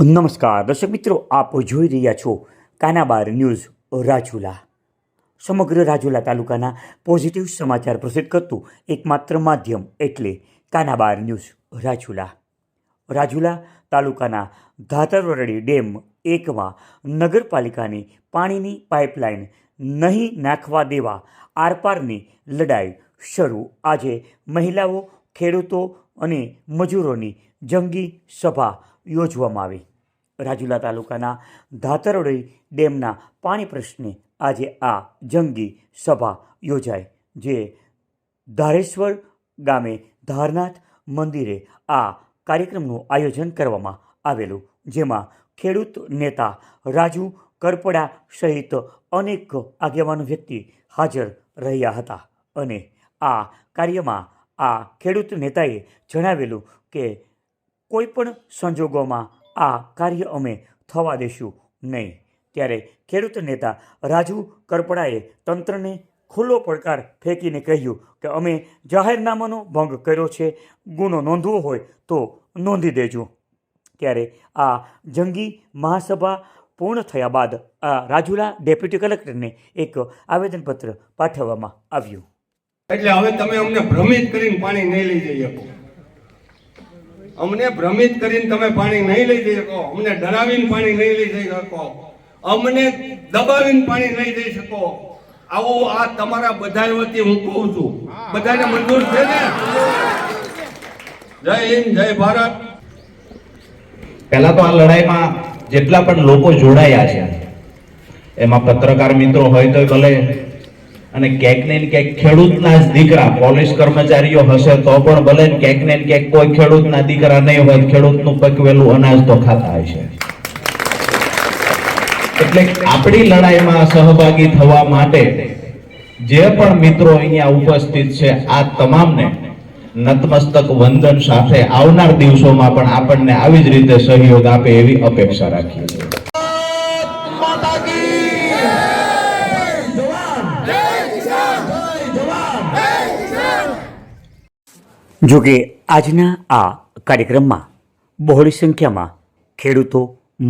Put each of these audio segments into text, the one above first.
નમસ્કાર, દર્શક મિત્રો, આપ જોઈ રહ્યા છો કાનાબાર ન્યૂઝ રાજુલા. સમગ્ર રાજુલા તાલુકાના પોઝિટિવ સમાચાર પ્રસિદ્ધ કરતું એકમાત્ર માધ્યમ એટલે કાનાબાર ન્યૂઝ રાજુલા. રાજુલા તાલુકાના ધાતરવરડી ડેમ એકમાં નગરપાલિકાની પાણીની પાઇપલાઇન નહીં નાખવા દેવા આરપારની લડાઈ શરૂ. આજે મહિલાઓ, ખેડૂતો અને મજૂરોની જંગી સભા યોજવામાં આવી. રાજુલા તાલુકાના ધાતરડી ડેમના પાણી પ્રશ્ને આજે આ જંગી સભા યોજાઈ, જે ધારેશ્વર ગામે ધારનાથ મંદિરે આ કાર્યક્રમનું આયોજન કરવામાં આવેલું, જેમાં ખેડૂત નેતા રાજુ કરપડા સહિત અનેક આગેવાનો વ્યક્તિ હાજર રહ્યા હતા. અને આ કાર્યમાં આ ખેડૂત નેતાએ જણાવેલું કે કોઈપણ સંજોગોમાં આ કાર્ય અમે થવા દેશું નહીં. ત્યારે ખેડૂત નેતા રાજુ કરપડાએ તંત્રને ખુલ્લો પડકાર ફેંકીને કહ્યું કે અમે જાહેરનામાનો ભંગ કર્યો છે, ગુનો નોંધવો હોય તો નોંધી દેજો. ત્યારે આ જંગી મહાસભા પૂર્ણ થયા બાદ આ રાજુલા ડેપ્યુટી કલેક્ટરને એક આવેદનપત્ર પાઠવવામાં આવ્યું. એટલે હવે તમે અમને ભ્રમિત કરીને પાણી નહીં લઈ જઈ શકો. અમને ભ્રમિત કરીને તમે પાણી નહીં લઈ જઈ શકો. અમને ડરાવીને પાણી નહીં લઈ જઈ શકો. અમને દબાવીને પાણી નહીં જઈ શકો. આવું આ તમારા બધા વતી હું કહું છું. બધાને મંજૂર છે ને? જય હિન્દ, જય ભારત. પહેલા તો આ લડાઈમાં જેટલા પણ લોકો જોડાયા છે, એમાં પત્રકાર મિત્રો હોય તો ભલે અને ક્યાંક ને ક્યાંક ખેડૂતના જ દીકરા, પોલીસ કર્મચારીઓ હશે તો પણ ભલે ને ક્યાંક ને ક્યાંક કોઈ ખેડૂતના દીકરા નહીં હોય, ખેડૂતનું પકવેલું અનાજ તો ખાતા હશે. એટલે આપણી લડાઈમાં સહભાગી થવા માટે જે પણ મિત્રો અહીંયા ઉપસ્થિત છે, આ તમામને નતમસ્તક વંદન સાથે આવનાર દિવસોમાં પણ આપણને આવી જ રીતે સહયોગ આપે એવી અપેક્ષા રાખીએ છીએ. જોકે આજના આ કાર્યક્રમમાં બહોળી સંખ્યામાં ખેડૂતો,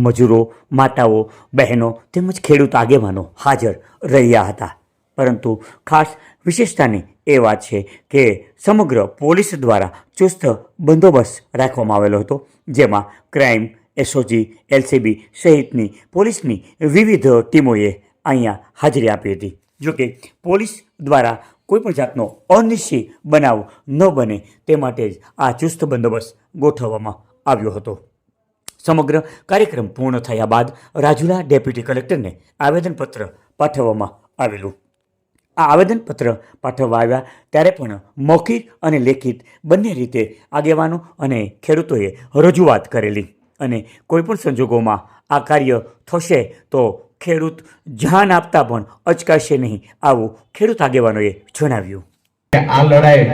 મજૂરો, માતાઓ, બહેનો તેમજ ખેડૂત આગેવાનો હાજર રહ્યા હતા. પરંતુ ખાસ વિશેષતાની એ વાત છે કે સમગ્ર પોલીસ દ્વારા ચુસ્ત બંદોબસ્ત રાખવામાં આવેલો હતો, જેમાં ક્રાઇમ, એસઓજી, એલસીબી સહિતની પોલીસની વિવિધ ટીમોએ અહીંયા હાજરી આપી હતી. જોકે પોલીસ દ્વારા કોઈપણ જાતનો અનિશ્ચિત બનાવ ન બને તે માટે જ આ ચુસ્ત બંદોબસ્ત ગોઠવવામાં આવ્યો હતો. સમગ્ર કાર્યક્રમ પૂર્ણ થયા બાદ રાજુલા ડેપ્યુટી કલેક્ટરને આવેદનપત્ર પાઠવવામાં આવેલું. આ આવેદનપત્ર પાઠવવા આવ્યા ત્યારે પણ મૌખિક અને લેખિત બંને રીતે આગેવાનો અને ખેડૂતોએ રજૂઆત કરેલી અને કોઈપણ સંજોગોમાં આ કાર્ય થશે તો ખેડૂત જાન આપતા પણ અચકાશે નહીં. આવું ખેડૂત આગેવાનોએ જણાવ્યું. આ લડાઈ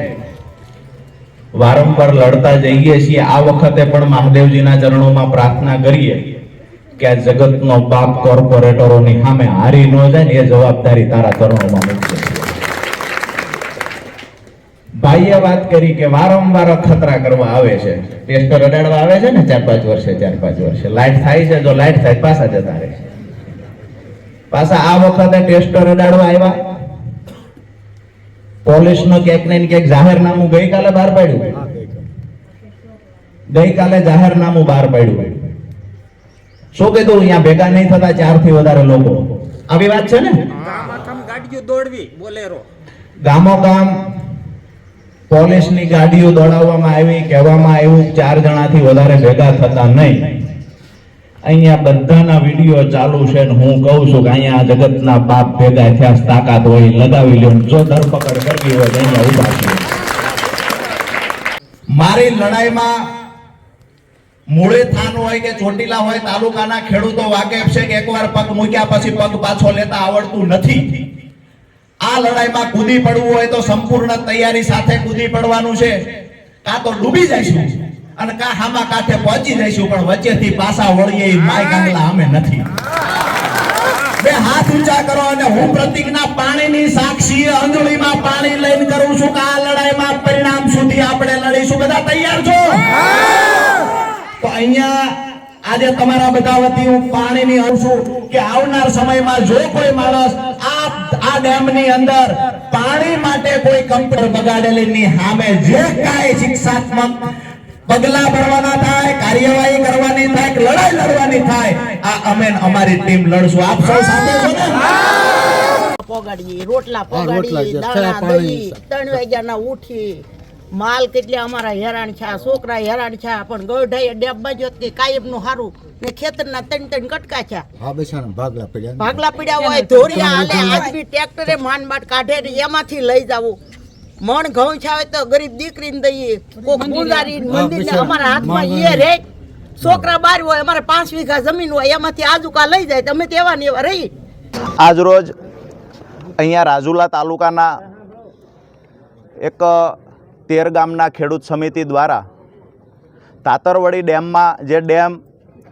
વારંવાર લડતા જઈએ છીએ. આ વખતે પણ મહાદેવજીના ચરણોમાં પ્રાર્થના કરીએ કે આ જગતનો બાપ કોર્પોરેટરોની સામે હારી ન જાય ને એ જવાબદારી તારા ચરણોમાં મૂકશે ભાઈએ વાત કરી કે વારંવાર અખતરા કરવા આવે છે. ટેસ્ટર અડાડવા આવે છે ને ચાર પાંચ વર્ષે, ચાર પાંચ વર્ષે. લાઈટ થાય છે, જો લાઈટ થાય, પાછા જતા રહે છે. પાછા આ વખતે ટેસ્ટર અડાડવા આવ્યા. પોલીસ નો ક્યાંક ને ક્યાંક જાહેરનામું ગઈકાલે બહાર પાડ્યું. ગઈકાલે. જાહેરનામું બહાર પાડ્યું. શું કીધું? અહીંયા ભેગા નહીં થતા ચારથી વધારે લોકો. આવી વાત છે ને? દોડવી બોલેરો. ગામો ગામ પોલીસની ગાડીઓ દોડાવવામાં આવી કહેવામાં આવ્યું ચાર જણાથી વધારે ભેગા થતા નહીં. અહીંયા બધાના વીડિયો ચાલુ છે ને હું કહું છું કે અહીંયા જગતના બાપ ભેગા થયા તાકાત હોય લગાવી લો જો ધરપકડ કરવી હોય તો અહીંયા ઊભા છે મારી લડાઈમાં મૂળે થાન હોય કે ચોટીલા હોય, તાલુકાના ખેડૂતો વાકેફ છે કે એકવાર પગ મૂક્યા પછી પગ પાછો લેતા આવડતું નથી. આ લડાઈમાં કૂદી પડવું હોય તો સંપૂર્ણ તૈયારી સાથે કૂદી પડવાનું છે. કાં તો ડૂબી જઈશું? અને કાં હામા કાંઠે પહોંચી જઈશું પણ વચ્ચેથી પાછા વળીએ એ માય કાંગલા અમે નથી. બે હાથ ઊંચા કરો અને હું પ્રતિજ્ઞા પાણીની સાક્ષી અંજળીમાં પાણી લઈને કરું છું કે આ લડાઈમાં પરિણામ સુધી આપણે લડીશું. બધા તૈયાર છો? તો અહીંયા આજે તમારા બધા વતી હું પાણીની આવું છું કે આવનાર સમયમાં જો કોઈ માણસ આ આ ડેમની અંદર પાણી માટે કોઈ કંપની બગાડેલી ની સામે જે કાંઈ શિક્ષાત્મક પગલા ભરવાના થાય કાર્યવાહી કરવાની થાય કે લડાઈ લડવાની થાય આ અમે અમારી ટીમ લડશું. આપ સૌ સાથે છો ને? પોગાડીએ રોટલા પોગાડીએ દાણા. દહીં ત્રણ વાગ્યાના ઉઠી. માલ કેટલે અમારા હેરાન છે છોકરા હેરાન છે પણ ગોઢાઈ ડેબમાં કે કાયમનું હારું. ને ખેતરના ત્રણ ત્રણ કટકા છે. હા બેસાણા ભાગલા પડ્યા ભાગલા પડ્યા હોય ધોરિયા હાલે આજ બી ટ્રેક્ટરે માંડ માંડ કાઢે એમાંથી લઈ જાવું. મણ ઘઉં છાવે તો ગરીબ દીકરીને દઈએ કોક ગુંજારી મંદિરને અમારા હાથમાં. એ રે. છોકરા બાર હોય અમારે પાંચ વીઘા જમીન હોય એમાંથી આજુકા લઈ જાય તમે તેવા ને એવા રહી. આજરોજ અહીંયા રાજુલા તાલુકાના એક તેર ગામના ખેડૂત સમિતિ દ્વારા તાતરવડી ડેમમાં જે ડેમ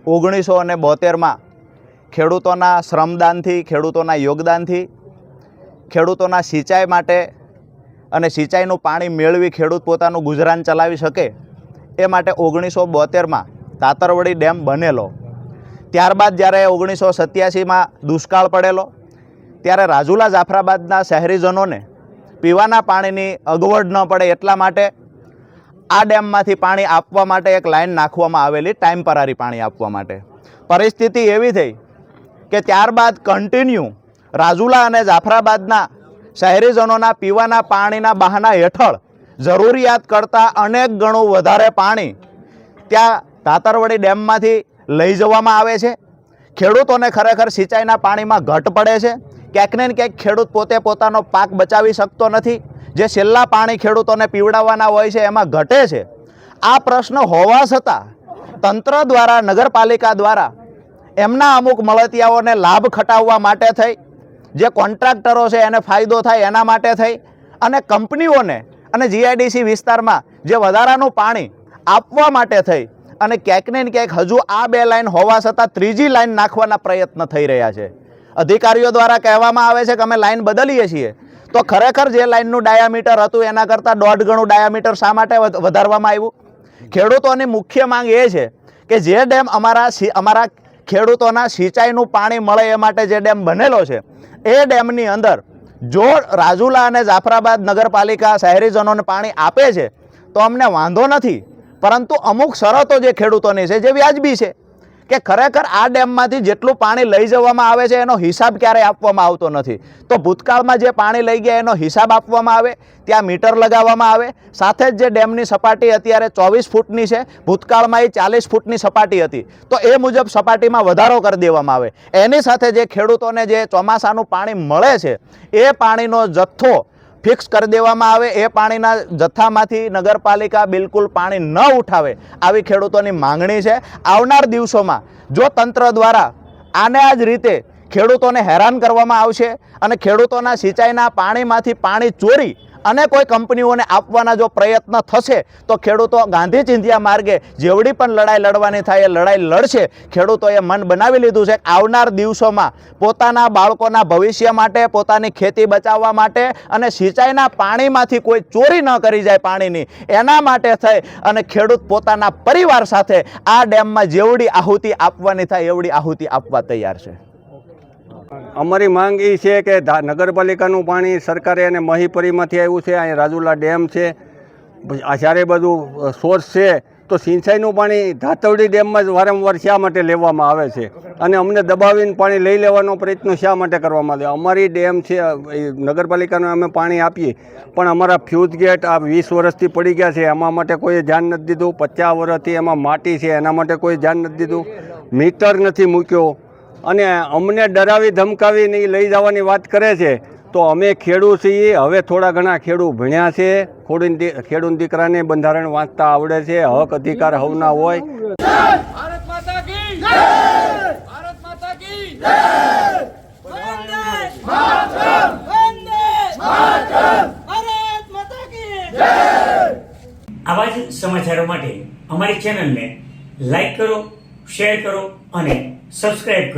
ઓગણીસો અને બોતેરમાં ખેડૂતોના શ્રમદાનથી ખેડૂતોના યોગદાનથી ખેડૂતોના સિંચાઈ માટે અને સિંચાઈનું પાણી મેળવી ખેડૂત પોતાનું ગુજરાન ચલાવી શકે, એ માટે ઓગણીસો બોતેરમાં તાતરવડી ડેમ બનેલો. ત્યારબાદ જ્યારે ઓગણીસો સત્યાસીમાં દુષ્કાળ પડેલો, ત્યારે રાજુલા જાફરાબાદના શહેરીજનોને પીવાના પાણીની અગવડ ન પડે એટલા માટે આ ડેમમાંથી પાણી આપવા માટે એક લાઇન નાખવામાં આવેલી ટાઈમ પરારી પાણી આપવા માટે. પરિસ્થિતિ એવી થઈ કે ત્યારબાદ કન્ટિન્યુ રાજુલા અને જાફરાબાદના શહેરીજનોના પીવાના પાણીના બહાના હેઠળ જરૂરિયાત કરતાં અનેક ગણું વધારે પાણી ત્યાં તાતરવડી ડેમમાંથી લઈ જવામાં આવે છે. ખેડૂતોને ખરેખર સિંચાઈના પાણીમાં ઘટ પડે છે. ક્યાંક ને ક્યાંક ખેડૂત પોતે પોતાનો પાક બચાવી શકતો નથી. જે છેલ્લા પાણી ખેડૂતોને પીવડાવવાના હોય છે એમાં ઘટે છે. આ પ્રશ્ન હોવા છતાં તંત્ર દ્વારા, નગરપાલિકા દ્વારા એમના અમુક મળતિયાઓને લાભ ખટાવવા માટે થઈ જે કોન્ટ્રાક્ટરો છે, એને ફાયદો થાય એના માટે થઈ. અને કંપનીઓને અને જીઆઈડીસી વિસ્તારમાં જે વધારાનું પાણી આપવા માટે થઈ. અને ક્યાંક ને ક્યાંક હજુ આ બે લાઇન હોવા છતાં ત્રીજી લાઇન નાખવાના પ્રયત્ન થઈ રહ્યા છે. અધિકારીઓ દ્વારા કહેવામાં આવે છે કે અમે લાઇન બદલીએ છીએ. તો ખરેખર જે લાઈનનું ડાયામીટર હતું, એના કરતાં દોઢ ગણું ડાયામીટર શા માટે વધારવામાં આવ્યું? ખેડૂતોની મુખ્ય માંગ એ છે કે જે ડેમ અમારા અમારા ખેડૂતોના સિંચાઈનું પાણી મળે એ માટે જે ડેમ બનેલો છે, એ ડેમની અંદર જો રાજુલા અને જાફરાબાદ નગરપાલિકા શહેરીજનોને પાણી આપે છે, તો અમને વાંધો નથી. પરંતુ અમુક શરતો જે ખેડૂતોની છે, જે વ્યાજબી છે કે ખરેખર આ ડેમમાંથી જેટલું પાણી લઈ જવામાં આવે છે, એનો હિસાબ ક્યારેય આપવામાં આવતો નથી. તો ભૂતકાળમાં જે પાણી લઈ ગયા, એનો હિસાબ આપવામાં આવે, ત્યાં મીટર લગાવવામાં આવે. સાથે જ જે ડેમની સપાટી અત્યારે ચોવીસ ફૂટની છે, ભૂતકાળમાં એ ચાલીસ ફૂટની સપાટી હતી. તો એ મુજબ સપાટીમાં વધારો કરી દેવામાં આવે. એની સાથે જે ખેડૂતોને જે ચોમાસાનું પાણી મળે છે, એ પાણીનો જથ્થો ફિક્સ કરી દેવામાં આવે, એ પાણીના જથ્થામાંથી નગરપાલિકા બિલકુલ પાણી ન ઉઠાવે આવી ખેડૂતોની માંગણી છે. આવનાર દિવસોમાં જો તંત્ર દ્વારા આને આ જ રીતે ખેડૂતોને હેરાન કરવામાં આવશે અને ખેડૂતોના સિંચાઈના પાણીમાંથી પાણી ચોરી અને કોઈ કંપનીઓને આપવાના જો પ્રયત્ન થશે, તો ખેડૂતો ગાંધી ચિંધ્યા માર્ગે જેવડી પણ લડાઈ લડવાની થાય એ લડાઈ લડશે. ખેડૂતોએ મન બનાવી લીધું છે આવનાર દિવસોમાં પોતાના બાળકોના ભવિષ્ય માટે, પોતાની ખેતી બચાવવા માટે અને સિંચાઈના પાણીમાંથી કોઈ ચોરી ન કરી જાય પાણીની, એના માટે થઈ અને ખેડૂત પોતાના પરિવાર સાથે આ ડેમમાં જેવડી આહુતિ આપવાની થાય, એવડી આહુતિ આપવા તૈયાર છે. અમારી માંગ એ છે કે નગરપાલિકાનું પાણી સરકારે અને મહીપરીમાંથી આવ્યું છે, અહીંયા રાજુલા ડેમ છે ચારે બધું સોર્સ છે, તો સિંચાઈનું પાણી ધાતવડી ડેમમાં જ વારંવાર શા માટે લેવામાં આવે છે? અને અમને દબાવીને પાણી લઈ લેવાનો પ્રયત્ન શા માટે કરવામાં આવે અમારી ડેમ છે નગરપાલિકાને અમે પાણી આપીએ, પણ અમારા ફ્યુઝ ગેટ આ વીસ વર્ષથી પડી ગયા છે, એમાં માટે કોઈ ધ્યાન નથી દીધું. પચાસ વર્ષથી એમાં માટી છે, એના માટે કોઈ ધ્યાન નથી દીધું. મીટર નથી મૂક્યો. અને અમને ડરાવી ધમકાવીને એ લઈ જવાની વાત કરે છે તો અમે ખેડૂત છીએ હવે થોડા ઘણા ખેડૂત ભણ્યા છે ખેડૂત ખેડૂત દીકરાને બંધારણ વાંચતા આવડે છે હક અધિકાર હવના હોય. આવા જ સમાચારો માટે અમારી ચેનલને લાઈક કરો શેર કરો અને સબસ્ક્રાઈબ કરો.